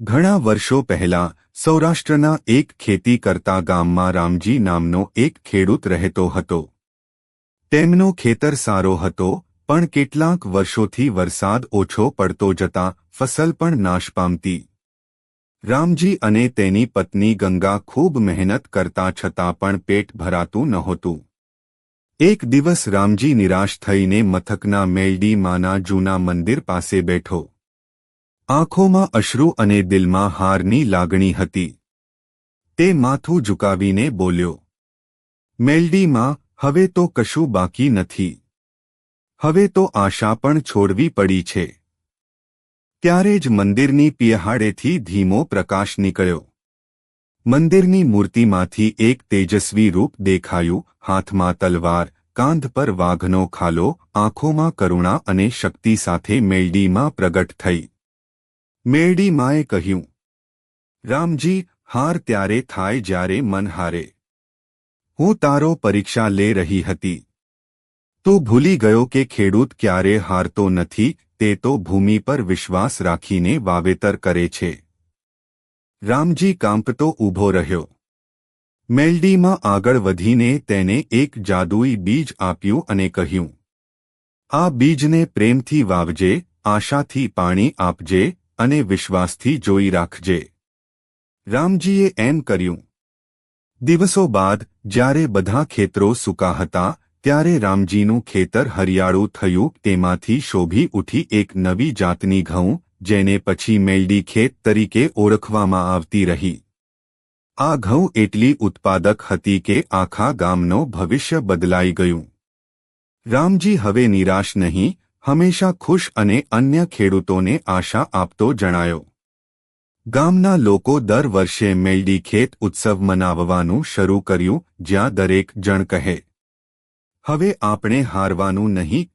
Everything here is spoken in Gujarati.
ઘણા વર્ષો પહેલા સૌરાષ્ટ્રના એક ખેતી કરતા ગામમાં રામજી નામનો એક ખેડૂત રહેતો હતો. તેમનો ખેતર સારો હતો, પણ કેટલાક વર્ષોથી વરસાદ ઓછો પડતો જતા ફસલ પણ નાશ પામતી. રામજી અને તેની પત્ની ગંગા ખૂબ મહેનત કરતા છતાં પણ પેટ ભરાતું નહોતું. એક દિવસ રામજી નિરાશ થઈને મથકના મેલડી માના જૂના મંદિર પાસે બેઠો. આંખોમાં અશ્રુ અને દિલમાં હારની લાગણી હતી. તે માથું ઝુકાવીને બોલ્યો, મેલડીમાં, હવે તો કશું બાકી નથી. હવે તો આશા પણ છોડવી પડી છે. ત્યારે જ મંદિરની પિયહાડેથી ધીમો પ્રકાશ નીકળ્યો. મંદિરની મૂર્તિમાંથી એક તેજસ્વી રૂપ દેખાયું, હાથમાં તલવાર, કાંધ પર વાઘનો ખાલો, આંખોમાં કરુણા અને શક્તિ સાથે મેલડીમાં પ્રગટ થઈ. મેરડી માએ કહ્યું, રામજી, હાર ત્યારે થાય જ્યારે મન હારે. હું તારો પરીક્ષા લે રહી હતી. તું ભૂલી ગયો કે ખેડૂત ક્યારે હારતો નથી, તે તો ભૂમિ પર વિશ્વાસ રાખીને વાવેતર કરે છે. રામજી કાંપતો ઊભો રહ્યો. મેલડીમાં આગળ વધીને તેને એક જાદુઈ બીજ આપ્યું અને કહ્યું, આ બીજને પ્રેમથી વાવજે, આશાથી પાણી આપજે અને વિશ્વાસથી જોઈ રાખજે. રામજીએ એમ કર્યું. દિવસો બાદ, જ્યારે બધા ખેતરો સૂકા હતા, ત્યારે રામજીનું ખેતર હરિયાળું થયું, તેમાંથી શોભી ઉઠી એક નવી જાતની ઘઉં, જેને પછી મેલડી ખેત તરીકે ઓળખવામાં આવતી રહી. આ ઘઉં એટલી ઉત્પાદક હતી કે આખા ગામનો ભવિષ્ય બદલાઈ ગયું. રામજી હવે નિરાશ નહીં હંમેશા ખુશ અને અન્ય ખેડૂતોને આશા આપતો જણાયો. ગામના લોકો દર વર્ષે મેલડી ખેત ઉત્સવ મનાવવાનું શરૂ કર્યું, જ્યાં દરેક જણ કહે, હવે આપણે હારવાનું નહીં